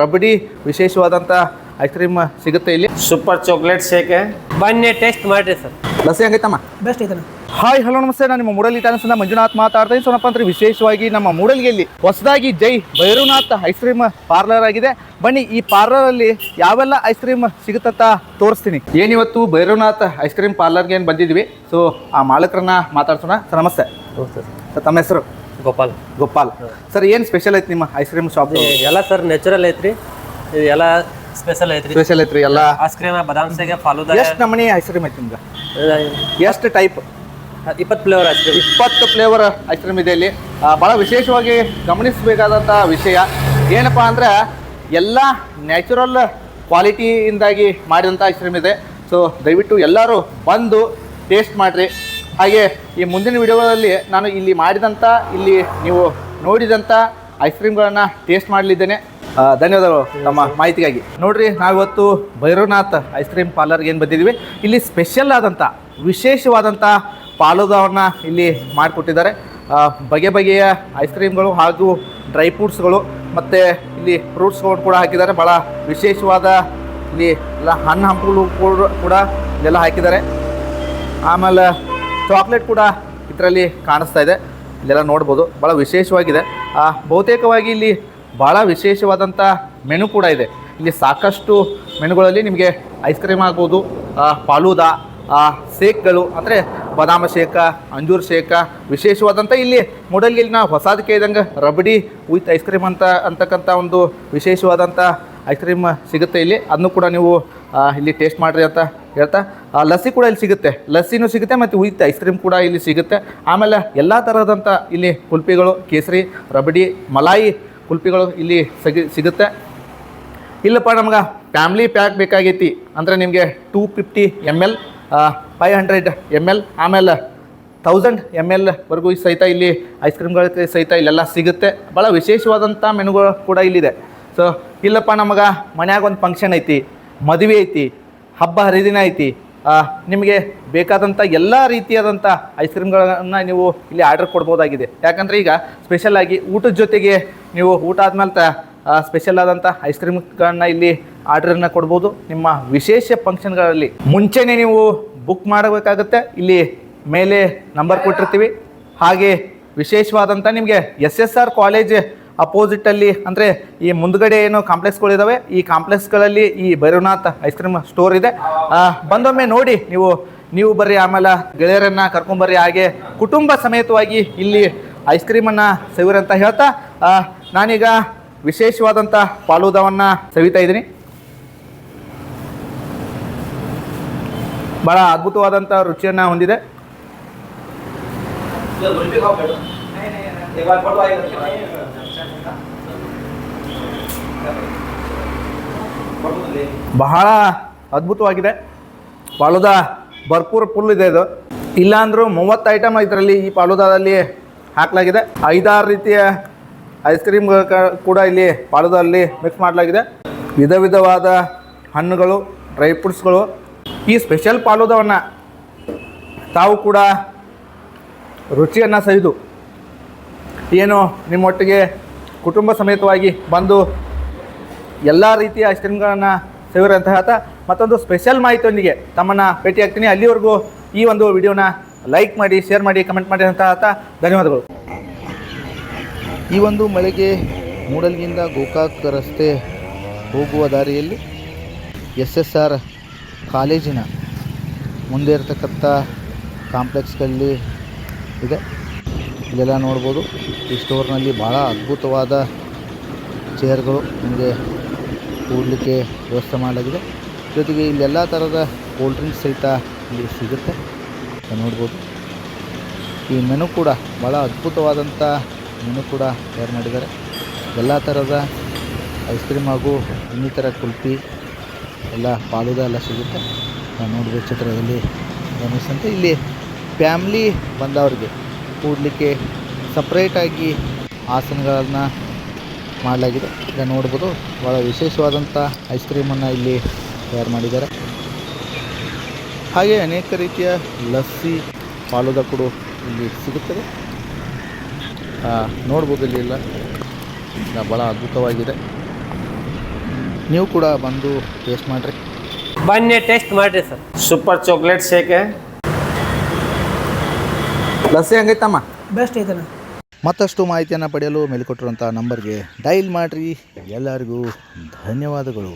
ರಬಡಿ ವಿಶೇಷವಾದಂಥ ice cream ಸಿಗುತ್ತೆ ಇಲ್ಲಿ. ಸೂಪರ್ ಚಾಕ್ಲೇಟ್ ಶೇಕ್ ಬನ್ನಿ ಟೇಸ್ಟ್ ಮಾಡ್ರಿ ಸರ್ ಲಸಿ ಹೆಂಗೈತಮ್ಮ? ಬೆಸ್ಟ್ ಐತೆ ಹಾಯ್ ಹಲೋ ನಮಸ್ತೆ. ನಾನು ನಿಮ್ಮ ಮೂಡಲಿ ಟಾನಸ್ನ ಮಂಜುನಾಥ್ ಮಾತಾಡ್ತೀನಿ. ಇದ್ದೀನಿ ಸೋನಪ್ಪ ಅಂದ್ರೆ ವಿಶೇಷವಾಗಿ ನಮ್ಮ ಮೂಡಲ್ಗೆಯಲ್ಲಿ ಹೊಸದಾಗಿ Jai Bhairavnath ice cream parlour ಆಗಿದೆ. ಬನ್ನಿ ಈ ಪಾರ್ಲರ್ ಅಲ್ಲಿ ಯಾವೆಲ್ಲ ಐಸ್ ಕ್ರೀಮ್ ಸಿಗುತ್ತಂತ ತೋರಿಸ್ತೀನಿ. ಏನಿವತ್ತು ಭೈರವನಾಥ್ ಐಸ್ ಕ್ರೀಮ್ ಪಾರ್ಲರ್ಗೆ ಏನು ಬಂದಿದ್ವಿ ಸೊ ಆ ಮಾಲಕರನ್ನ ಮಾತಾಡ್ಸೋಣ. ಸರ್ ನಮಸ್ತೆ. ಸರ್ ತಮ್ಮ ಹೆಸರು? ಗೋಪಾಲ್. ಗೋಪಾಲ್. ಸರ್ ಏನು ಸ್ಪೆಷಲ್ ಐತಿ ನಿಮ್ಮ ಐಸ್ ಕ್ರೀಮ್ ಶಾಪ್ ಎಲ್ಲ ಸರ್ ನ್ಯಾಚುರಲ್ ಐತ್ರಿ. ಇದು ಎಲ್ಲ ಸ್ಪೆಷಲ್ ಐತ್ರಿ. ಸ್ಪೆಷಲ್ ಐತ್ರಿ ಎಲ್ಲ? ಐಸ್ ಕ್ರೀಮ್ ಬಾದಾಮ್ ಸೇಗೆ ಫಾಲೂದ ಎಷ್ಟು ನಮೂನಿ ಐಸ್ ಕ್ರೀಮ್ ಐತಿ ನಿಮ್ಗೆ ಎಷ್ಟು ಟೈಪ್ ಇಪ್ಪತ್ತು ಫ್ಲೇವರ್ ಐಸ್ ಕ್ರೀಮ್ ಇಪ್ಪತ್ತು ಫ್ಲೇವರ್ ಐಸ್ ಕ್ರೀಮ್ ಇದೆ ಇಲ್ಲಿ. ಭಾಳ ಬಹಳ ವಿಶೇಷವಾಗಿ ಗಮನಿಸಬೇಕಾದಂಥ ವಿಷಯ. ಏನಪ್ಪ ಅಂದ್ರೆ ಎಲ್ಲ ನ್ಯಾಚುರಲ್ ಕ್ವಾಲಿಟಿಯಿಂದಾಗಿ ಮಾಡಿದಂಥ ಐಸ್ ಕ್ರೀಮ್ ಇದೆ. ಸೊ ದಯವಿಟ್ಟು ಎಲ್ಲರೂ ಬಂದು ಟೇಸ್ಟ್ ಮಾಡಿರಿ. ಹಾಗೆ ಈ ಮುಂದಿನ ವಿಡಿಯೋಗಳಲ್ಲಿ ನಾನು ಇಲ್ಲಿ ಮಾಡಿದಂಥ ಇಲ್ಲಿ ನೀವು ನೋಡಿದಂಥ ಐಸ್ ಕ್ರೀಮ್ಗಳನ್ನು ಟೇಸ್ಟ್ ಮಾಡಲಿದ್ದೇನೆ. ಧನ್ಯವಾದಗಳು ತಮ್ಮ ಮಾಹಿತಿಗಾಗಿ. ನೋಡ್ರಿ, ನಾವಿವತ್ತು ಭೈರವನಾಥ್ ಐಸ್ ಕ್ರೀಮ್ ಪಾರ್ಲರ್ಗೆ ಏನು ಬಂದಿದ್ದೀವಿ? ಇಲ್ಲಿ ಸ್ಪೆಷಲ್ ಆದಂಥ ವಿಶೇಷವಾದಂಥ ಪಾಲುದವನ್ನು ಇಲ್ಲಿ ಮಾಡಿಕೊಟ್ಟಿದ್ದಾರೆ. ಬಗೆ ಬಗೆಯ ಐಸ್ ಕ್ರೀಮ್ಗಳು ಹಾಗೂ ಡ್ರೈ ಫ್ರೂಟ್ಸ್ಗಳು ಮತ್ತು ಇಲ್ಲಿ ಫ್ರೂಟ್ಸ್ಗಳು ಕೂಡ ಹಾಕಿದ್ದಾರೆ. ಭಾಳ ವಿಶೇಷವಾದ ಇಲ್ಲಿ ಎಲ್ಲ ಹಣ್ಣು ಹಂಪಲು ಕೂಡ ಕೂಡ ಇಲ್ಲೆಲ್ಲ ಹಾಕಿದ್ದಾರೆ. ಆಮೇಲೆ ಚಾಕ್ಲೇಟ್ ಕೂಡ ಇದರಲ್ಲಿ ಕಾಣಿಸ್ತಾ ಇದೆ. ಇಲ್ಲೆಲ್ಲ ನೋಡ್ಬೋದು. ಭಾಳ ವಿಶೇಷವಾಗಿದೆ. ಬಹುತೇಕವಾಗಿ ಇಲ್ಲಿ ಭಾಳ ವಿಶೇಷವಾದಂಥ ಮೆನು ಕೂಡ ಇದೆ. ಇಲ್ಲಿ ಸಾಕಷ್ಟು ಮೆನುಗಳಲ್ಲಿ ನಿಮಗೆ ಐಸ್ ಕ್ರೀಮ್ ಆಗ್ಬೋದು ಫಾಲೂದಾ ಶೇಕ್ಗಳು, ಅಂದರೆ ಬಾದಾಮ ಶೇಕ, ಅಂಜೂರ್ ಶೇಕ ವಿಶೇಷವಾದಂಥ ಇಲ್ಲಿ ಮೂಡಲ್ಗಿಲ್ಲಿನ ನಾವು ಇದ್ದಂಗೆ ರಬಡಿ ವಿತ್ ಐಸ್ ಕ್ರೀಮ್ ಅಂತ ಅಂತಕ್ಕಂಥ ಒಂದು ವಿಶೇಷವಾದಂಥ ಐಸ್ ಕ್ರೀಮ್ ಸಿಗುತ್ತೆ ಇಲ್ಲಿ. ಅದನ್ನು ಕೂಡ ನೀವು ಇಲ್ಲಿ ಟೇಸ್ಟ್ ಮಾಡಿರಿ ಅಂತ ಹೇಳ್ತಾ. ಆ, ಲಸ್ಸಿ ಕೂಡ ಇಲ್ಲಿ ಸಿಗುತ್ತೆ. ಲಸ್ಸಿನೂ ಸಿಗುತ್ತೆ ಮತ್ತು ವಿತ್ ಐಸ್ ಕ್ರೀಮ್ ಕೂಡ ಇಲ್ಲಿ ಸಿಗುತ್ತೆ. ಆಮೇಲೆ ಎಲ್ಲ ಥರದಂಥ ಇಲ್ಲಿ ಕುಲ್ಪಿಗಳು ಕೇಸರಿ ರಬಡಿ ಮಲಾಯಿ ಕುಲ್ಪಿಗಳು ಇಲ್ಲಿ ಸಿಗಿ ಸಿಗುತ್ತೆ. ಇಲ್ಲಪ್ಪ ನಮ್ಗೆ ಫ್ಯಾಮ್ಲಿ ಪ್ಯಾಕ್ ಬೇಕಾಗೈತಿ. ಅಂದರೆ ನಿಮಗೆ two fifty ML five five ML ಎಂ ಎಲ್ ಆಮೇಲೆ ತೌಸಂಡ್ ಎಂ ಎಲ್ ವರೆಗೂ ಸಹಿತ ಇಲ್ಲಿ ಐಸ್ ಕ್ರೀಮ್ಗಳಿಗೆ ಸಹಿತ ಇಲ್ಲೆಲ್ಲ ಸಿಗುತ್ತೆ. ಭಾಳ ವಿಶೇಷವಾದಂಥ ಮೆನುಗಳು ಕೂಡ ಇಲ್ಲಿದೆ. ಸೊ ಇಲ್ಲಪ್ಪ ನಮಗೆ ಮನ್ಯಾಗ ಒಂದು ಫಂಕ್ಷನ್ ಐತಿ, ಮದುವೆ ಐತಿ, ಹಬ್ಬ ಹರಿದಿನ ಐತಿ. ನಿಮಗೆ ಬೇಕಾದಂಥ ಎಲ್ಲ ರೀತಿಯಾದಂಥ ಐಸ್ ಕ್ರೀಮ್ಗಳನ್ನು ನೀವು ಇಲ್ಲಿ ಆರ್ಡರ್ ಕೊಡ್ಬೋದಾಗಿದೆ. ಯಾಕಂದರೆ ಈಗ ಸ್ಪೆಷಲಾಗಿ ಊಟದ ಜೊತೆಗೆ ನೀವು ಊಟ ಆದ್ಮೇಲೆ ತ ಸ್ಪೆಷಲ್ ಆದಂಥ ಐಸ್ ಕ್ರೀಮ್ಗಳನ್ನ ಇಲ್ಲಿ ಆರ್ಡರನ್ನ ಕೊಡ್ಬೋದು. ನಿಮ್ಮ ವಿಶೇಷ ಫಂಕ್ಷನ್ಗಳಲ್ಲಿ ಮುಂಚೆನೇ ನೀವು ಬುಕ್ ಮಾಡಬೇಕಾಗುತ್ತೆ. ಇಲ್ಲಿ ಮೇಲೆ ನಂಬರ್ ಕೊಟ್ಟಿರ್ತೀವಿ. ಹಾಗೆ ವಿಶೇಷವಾದಂಥ ನಿಮಗೆ ಎಸ್ ಎಸ್ ಆರ್ ಕಾಲೇಜ್ ಅಪೋಸಿಟಲ್ಲಿ ಅಂದರೆ ಈ ಮುಂದ್ಗಡೆ ಏನು ಕಾಂಪ್ಲೆಕ್ಸ್ಗಳಿದ್ದಾವೆ ಈ ಕಾಂಪ್ಲೆಕ್ಸ್ಗಳಲ್ಲಿ ಈ ಭೈರವನಾಥ್ ಐಸ್ ಕ್ರೀಮ್ ಸ್ಟೋರ್ ಇದೆ ಬಂದೊಮ್ಮೆ ನೋಡಿ ನೀವು ನೀವು ಬರ್ರಿ ಆಮೇಲೆ ಗೆಳೆಯರನ್ನು ಕರ್ಕೊಂಬರ್ರಿ ಹಾಗೆ ಕುಟುಂಬ ಸಮೇತವಾಗಿ ಇಲ್ಲಿ ಐಸ್ ಕ್ರೀಮನ್ನು ಅಂತ ಹೇಳ್ತಾ ನಾನೀಗ ವಿಶೇಷವಾದಂಥ ಫಾಲೂದವನ್ನು ಸವಿತಾ ಇದ್ದೀನಿ ಭಾಳ ಅದ್ಭುತವಾದಂಥ ರುಚಿಯನ್ನು ಹೊಂದಿದೆ ಬಹಳ ಅದ್ಭುತವಾಗಿದೆ. ಪಾಲುದ ಭರ್ಪೂರ್ ಫುಲ್ ಇದೆ ಇದು. ಇಲ್ಲಾಂದ್ರೂ ಮೂವತ್ತು ಐಟಮ್ ಇದರಲ್ಲಿ ಈ ಪಾಲುದಾದಲ್ಲಿ ಹಾಕಲಾಗಿದೆ. ಐದಾರು ರೀತಿಯ ಐಸ್ ಕ್ರೀಮ್ ಕೂಡ ಇಲ್ಲಿ ಪಾಲುದಲ್ಲಿ ಮಿಕ್ಸ್ ಮಾಡಲಾಗಿದೆ. ವಿಧ ವಿಧವಾದ ಹಣ್ಣುಗಳು ಡ್ರೈ ಫ್ರೂಟ್ಸ್ಗಳು ಈ ಸ್ಪೆಷಲ್ ಪಾಲುದವನ್ನು ತಾವು ಕೂಡ ರುಚಿಯನ್ನು ಸವಿದು, ಏನು ನಿಮ್ಮೊಟ್ಟಿಗೆ ಕುಟುಂಬ ಸಮೇತವಾಗಿ ಬಂದು ಎಲ್ಲ ರೀತಿಯ ಐಸ್ ಕ್ರೀಮ್ಗಳನ್ನು ಅಂತ ಹೇಳ್ತಾ ಮತ್ತೊಂದು ಸ್ಪೆಷಲ್ ಮಾಹಿತಿಯೊಂದಿಗೆ ತಮ್ಮನ್ನು ಭೇಟಿ ಆಗ್ತೀನಿ. ಅಲ್ಲಿವರೆಗೂ ಈ ಒಂದು ವಿಡಿಯೋನ ಲೈಕ್ ಮಾಡಿ ಶೇರ್ ಮಾಡಿ ಕಮೆಂಟ್ ಮಾಡಿ ಅಂತ ಧನ್ಯವಾದಗಳು. ಈ ಒಂದು ಮಳೆಗೆ ಮೂಡಲ್ಗಿಂದ ಗೋಕಾಕ್ ರಸ್ತೆ ಹೋಗುವ ದಾರಿಯಲ್ಲಿ ಎಸ್ ಎಸ್ ಆರ್ ಕಾಲೇಜಿನ ಮುಂದೆ ಇರತಕ್ಕಂಥ ಕಾಂಪ್ಲೆಕ್ಸ್ಗಳಲ್ಲಿ ಇದೆ. ಇಲ್ಲೆಲ್ಲ ನೋಡ್ಬೋದು. ಈ ಸ್ಟೋರ್ನಲ್ಲಿ ಭಾಳ ಅದ್ಭುತವಾದ ಚೇರ್ಗಳು ನಿಮಗೆ ಕೂಡಲಿಕ್ಕೆ ವ್ಯವಸ್ಥೆ ಮಾಡಲಾಗಿದೆ. ಜೊತೆಗೆ ಇಲ್ಲಿ ಎಲ್ಲ ಥರದ ಕೋಲ್ಡ್ ಡ್ರಿಂಕ್ಸ್ ಸಹಿತ ಇಲ್ಲಿ ಸಿಗುತ್ತೆ. ಅಂತ ನೋಡ್ಬೋದು. ಈ ಮೆನು ಕೂಡ ಭಾಳ ಅದ್ಭುತವಾದಂಥ ಮೆನು ಕೂಡ ತಯಾರು ಮಾಡಿದ್ದಾರೆ. ಎಲ್ಲ ಥರದ ಐಸ್ ಕ್ರೀಮ್ ಹಾಗೂ ಇನ್ನಿತರ ಕುಲ್ಪಿ, ಎಲ್ಲ ಪಾಲುದ ಎಲ್ಲ ಸಿಗುತ್ತೆ. ನಾವು ನೋಡ್ಬೋದು ಚಿತ್ರದಲ್ಲಿ ಗಮನಿಸಂತೆ ಇಲ್ಲಿ ಫ್ಯಾಮ್ಲಿ ಬಂದವರಿಗೆ ಕೂಡಲಿಕ್ಕೆ ಸಪ್ರೇಟಾಗಿ ಆಸನಗಳನ್ನು ಮಾಡಲಾಗಿದೆ. ಈಗ ನೋಡ್ಬೋದು ಭಾಳ ವಿಶೇಷವಾದಂಥ ಐಸ್ ಕ್ರೀಮನ್ನು ಇಲ್ಲಿ ತಯಾರು ಮಾಡಿದ್ದಾರೆ. ಹಾಗೆ ಅನೇಕ ರೀತಿಯ ಲಸ್ಸಿ ಪಾಲುದ ಕೂಡ ಇಲ್ಲಿ ಸಿಗುತ್ತದೆ. ಆ, ನೋಡ್ಬೋದು ಇಲ್ಲಿ ಎಲ್ಲ. ಈಗ ಭಾಳ ಅದ್ಭುತವಾಗಿದೆ. ನೀವು ಕೂಡ ಬಂದು ಟೇಸ್ಟ್ ಮಾಡಿರಿ. ಬನ್ನಿ ಟೇಸ್ಟ್ ಮಾಡಿರಿ sir. Super chocolate shake lassi ಹಂಗೈತಮ್ಮ? Best ಐತಣ್ಣ ಮತ್ತಷ್ಟು ಮಾಹಿತಿಯನ್ನು ಪಡೆಯಲು ಮೇಲ್ಕೊಟ್ಟಿರುವಂಥ ನಂಬರ್ಗೆ ಡೈಲ್ ಮಾಡಿರಿ. ಎಲ್ಲರಿಗೂ ಧನ್ಯವಾದಗಳು.